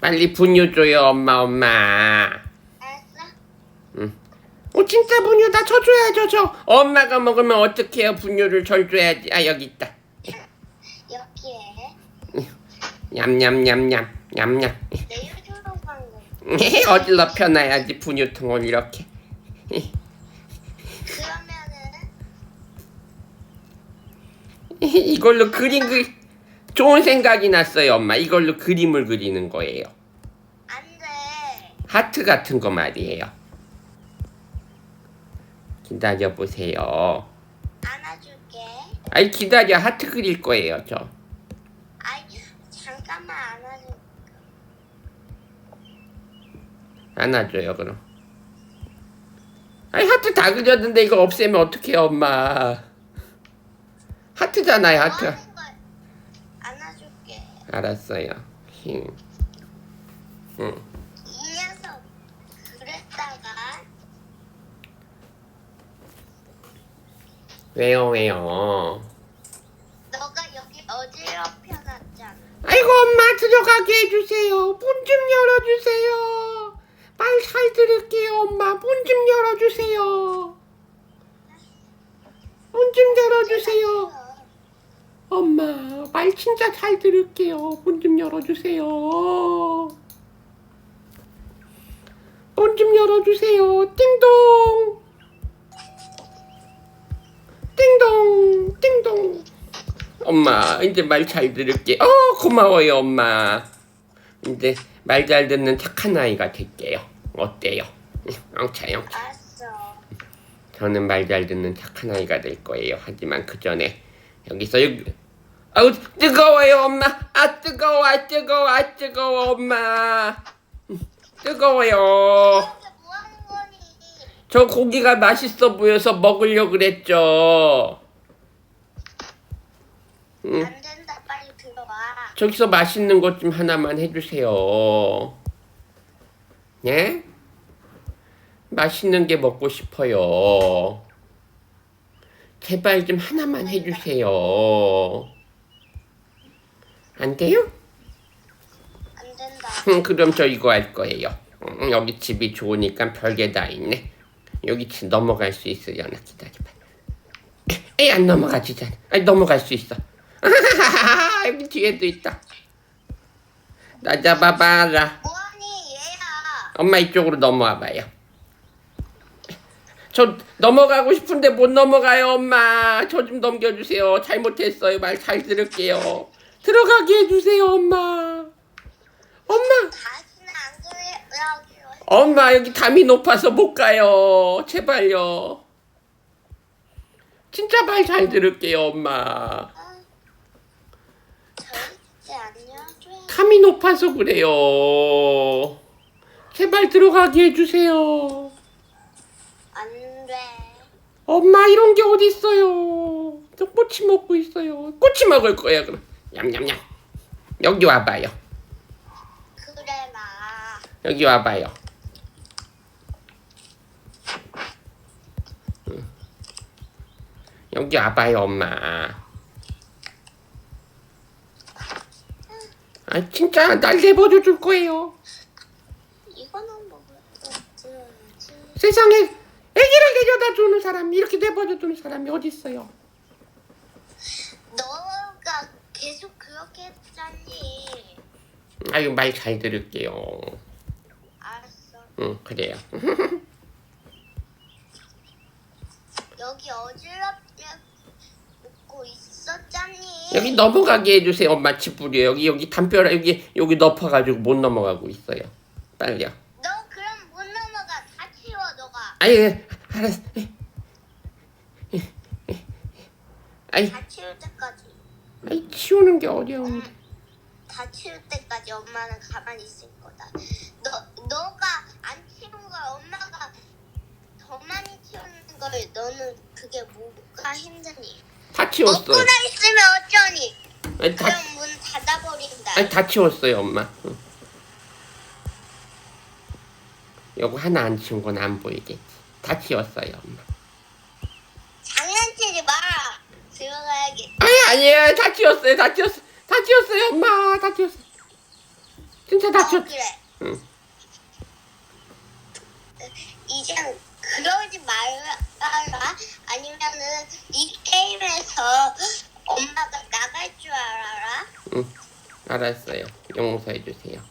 빨리 분유 줘요 엄마 엄마. 알았어? 어 진짜 분유 다 쳐줘야죠 저. 엄마가 먹으면 어떡해요 분유를 절 줘야지. 아 여기 있다. 여기에. 냠냠냠냠 냠냠. 내 유주로 방금 어디로 펴놔야지 분유통을 이렇게. 그러면은? 이걸로 그림 그 좋은 생각이 났어요 엄마. 이걸로 그림을 그리는 거예요. 안 돼. 하트 같은 거 말이에요. 기다려 보세요. 안아줄게. 아이 기다려. 하트 그릴 거예요 저. 아이 잠깐만 안아줄게 안아줘요 그럼. 아이 하트 다 그렸는데 이거 없애면 어떡해요 엄마. 하트잖아요 하트 뭐 하는 거야? 안아줄게 알았어요. 힝. 응. 이 녀석 그랬다가 왜요 왜요? 너가 여기 어지럽혀 놨잖아. 아이고 엄마 들어가게 해주세요. 문 좀 열어주세요. 말 잘 들을게요 엄마. 문 좀 열어주세요. 문 좀 열어주세요 엄마 말 진짜 잘 들을게요. 문 좀 열어주세요. 문 좀 열어주세요. 띵동. 띵동 띵동. 엄마 이제 말 잘 들을게. 어 고마워요 엄마. 이제 말 잘 듣는 착한 아이가 될게요. 어때요? 영차 영차. 알았어. 저는 말 잘 듣는 착한 아이가 될 거예요. 하지만 그 전에 여기서 여기 아우 뜨거워요 엄마 아 뜨거워 아 뜨거워 아 뜨거워 엄마 음, 뜨거워요 이렇게 뭐 하는 거니 저 고기가 맛있어 보여서 먹으려 그랬죠 응. 안 된다 빨리 들어와 저기서 맛있는 것 좀 하나만 해주세요. 네? 맛있는 게 먹고 싶어요. 제발 좀 하나만 해주세요. 안 돼요? 안 된다 음, 그럼 저 이거 할 거예요. 음, 여기 집이 좋으니까 별게 다 있네. 여기 집 넘어갈 수 있어요. 나 기다려봐. 에이, 안 넘어가지잖아. 아니, 넘어갈 수 있어. 여기 뒤에도 있다. 나 잡아봐라. 뭐하니 얘야 엄마 이쪽으로 넘어와 봐요. 저 넘어가고 싶은데 못 넘어가요, 엄마. 저 좀 넘겨주세요. 잘못했어요. 말 잘 들을게요. 들어가게 해주세요, 엄마. 엄마. 다시는 안 그래 여기로 엄마 여기 담이 높아서 못 가요. 제발요. 진짜 말 잘 들을게요, 엄마. 절대 안녕줘야 담이 높아서 그래요. 제발 들어가게 해주세요. 엄마 이런 게 어디 있어요? 저 꼬치 먹고 있어요. 꼬치 먹을 거야 그럼. 냠냠냠. 여기 와봐요. 그래 나 여기 와봐요. 응. 여기 와봐요, 엄마. 아, 진짜 날 내버려 줄 거예요. 이거는 먹을 거 들어야지 세상에 내려다 주는 사람이 이렇게 내버려 두는 사람이 어디 있어요? 너가 계속 그렇게 했잖니 아유, 말 잘 들을게요. 알았어 응, 그래요. 여기 어지럽게 웃고 있었잖니 여기 넘어가게 해주세요, 엄마 집부려 여기 여기 담벼락 여기 여기 높아가지고 못 넘어가고 있어요. 빨리요. 너 그럼 못 넘어가 다 치워 너가 아유, 알았어. 아이, 다 치울 때까지 아이 치우는 게 어려운데. 다 치울 때까지 엄마는 가만히 있을 거다 너 너가 안 치운 걸 엄마가 더 많이 치우는 걸 너는 그게 뭐가 힘드니 다 치웠어요. 먹고나 있으면 어쩌니 아니 다, 그럼 문 닫아버린다 아니 다 치웠어요, 엄마. 응. 요거 하나 안 치운 건 안 보이겠지. 다 치웠어요. 장난치지 마라 들어가야겠다 아니 아니에요, 다 치웠어요, 다 치웠어, 다 치웠어요, 엄마, 다 치웠어. 진짜 어, 낮췄. 그래. 응. 이제 그러지 말아라. 아니면은 이 게임에서 엄마가 나갈 줄 알아라. 응. 알았어요. 용서해 주세요.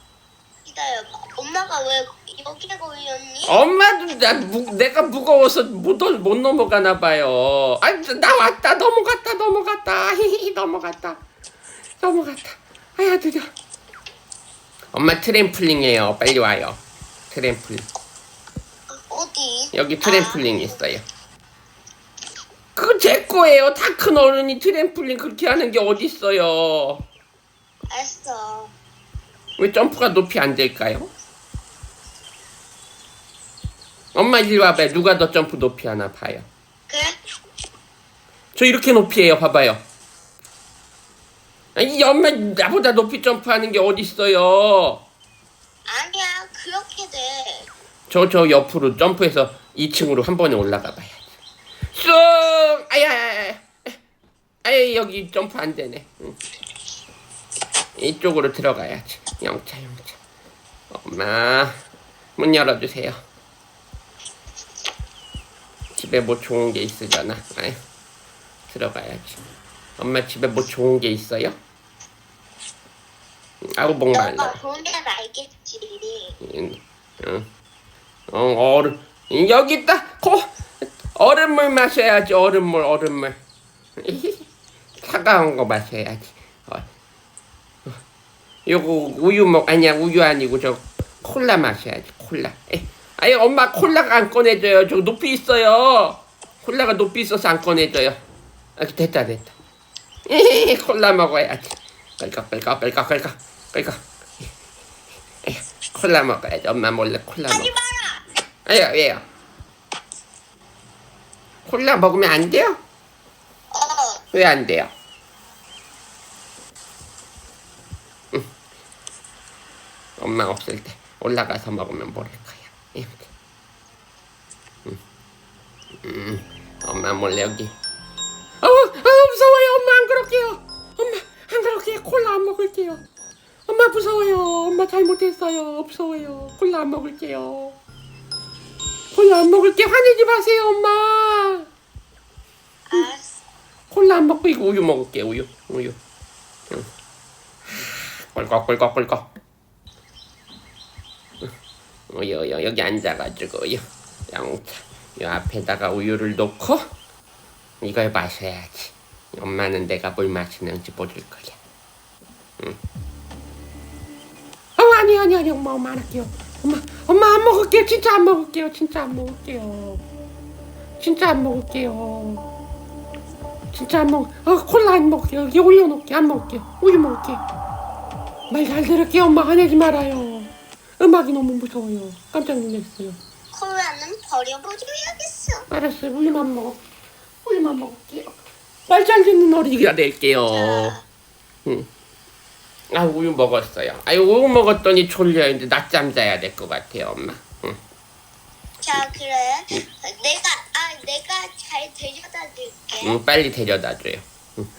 기다려봐. 엄마가 왜 여기에 걸렸니? 엄마도 나 무, 내가 무거워서 못, 올- 못 넘어가나 봐요. 아, 나 왔다 넘어갔다 넘어갔다 히히 넘어갔다 넘어갔다. 아야 드려. 엄마 트램플링이에요. 빨리 와요. 트램플링. 어디? 여기 트램플링 있어요. 그거 제 거예요. 다 큰 어른이 트램플링 그렇게 하는 게 어디 있어요? 아, 알았어. 왜 점프가 높이 안 될까요? 엄마 이리 와봐요. 누가 더 점프 높이 하나 봐요. 그래? 저 이렇게 높이에요. 봐봐요. 아니 엄마 나보다 높이 점프하는 게 어디 있어요? 아니야. 그렇게 돼. 저 저 옆으로 점프해서 2층으로 한 번에 올라가 봐야지. 쑥! 아야! 아야 여기 점프 안 되네. 응. 이쪽으로 들어가야지. 영차 영차. 엄마 문 열어주세요. 집에 뭐 좋은 게 있으려나? 아유 들어가야지. 엄마 집에 뭐 좋은 게 있어요? 아우 목 말라. 너가 보면 알겠지. 응. 응. 어, 얼음. 여기 있다. 고. 얼음물 마셔야지. 얼음물, 얼음물. 차가운 거 마셔야지. 어. 요거 우유 먹 아니야 우유 아니고 저 콜라 마셔야지 콜라. 에. 아니 엄마 콜라가 안 꺼내줘요. 저 높이 있어요. 콜라가 높이 있어서 안 꺼내줘요. 아, 됐다 됐다. 콜라 먹어야지. 끌까 끌까 끌까 끌까 끌까. 에휴, 콜라 먹어야지. 엄마 몰래 콜라 먹어. 아유 왜요? 콜라 먹으면 안 돼요? 어. 왜안 돼요? 응. 엄마 없을 때 올라가서 먹으면 모를 거야. 이렇게. 응. 음, 엄마 몰래 여기. 어, 어 무서워요. 엄마 안 그럴게요. 엄마 안 그럴게요. 콜라 안 먹을게요. 엄마 무서워요. 엄마 잘못했어요. 무서워요. 콜라 안 먹을게요. 콜라 안 먹을게. 화내지 마세요, 엄마. 콜라 안 먹고 이거 우유 먹을게 우유 우유 응. 꿀꺽 꿀꺽 꿀꺽 응. 우유 우유 여기 앉아가지고 우유 영차 요 앞에다가 우유를 놓고 이걸 마셔야지 엄마는 내가 뭘 마시는지 모를 거야 응. 어 아니 아니 아니 엄마 엄마 안 할게요 엄마 엄마 안 먹을게요 진짜 안 먹을게요 진짜 안 먹을게요 진짜 안 먹을게요 진짜 안 먹, 어, 콜라 안 먹게. 여기 올려놓게. 안 먹게. 우유 먹게. 말 잘 들을게요. 엄마 화내지 말아요. 음악이 너무 무서워요. 깜짝 놀랐어요. 콜라는 버려버려야겠어. 알았어요. 우유만 먹어. 우유만 먹을게요. 말잘 듣는 어린이가 될게요. 자, 응. 아, 우유 먹었어요. 아유, 우유 먹었더니 졸려요. 이제 낮잠 자야 될 것 같아요, 엄마. 응. 자 그래. 내가 아 내가 잘 데려다 줄게. 응, 빨리 데려다 줘요.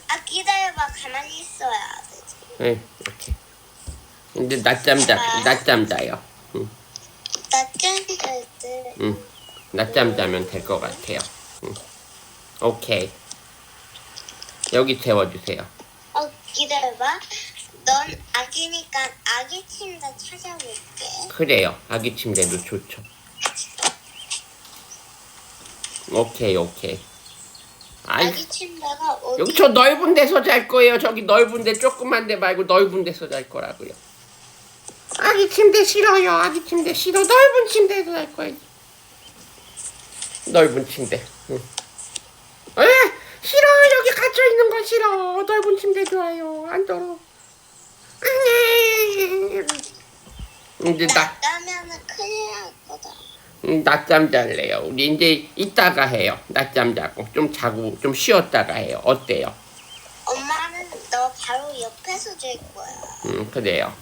아 기다려봐. 가만히 있어야 되지. 응, 이렇게. 이제 낮잠 자, 낮잠 자요. 응. 낮잠 자면 될 것 같아요. 응. 오케이. 여기 재워주세요. 어 기다려봐. 넌 아기니까 아기 침대 찾아볼게. 그래요. 아기 침대도 좋죠. 오케이, 오케이. 아이, 아기 침대가 어디? 여기 저 넓은 데서 잘 거예요. 저기 넓은 데 조그만 데 말고 넓은 데서 잘 거라고요. 아기 침대 싫어요. 아기 침대 싫어. 넓은 침대에서 잘 거예요. 넓은 침대. 응. 에 싫어. 여기 갇혀 있는 거 싫어. 넓은 침대 좋아요. 안 떨어. 이제 나 낮다면은 큰일 날 거다. 음, 낮잠 잘래요. 우리 이제 이따가 해요. 낮잠 자고 좀 자고 좀 쉬었다가 해요. 어때요? 엄마는 너 바로 옆에서 잘 거야. 음 그래요.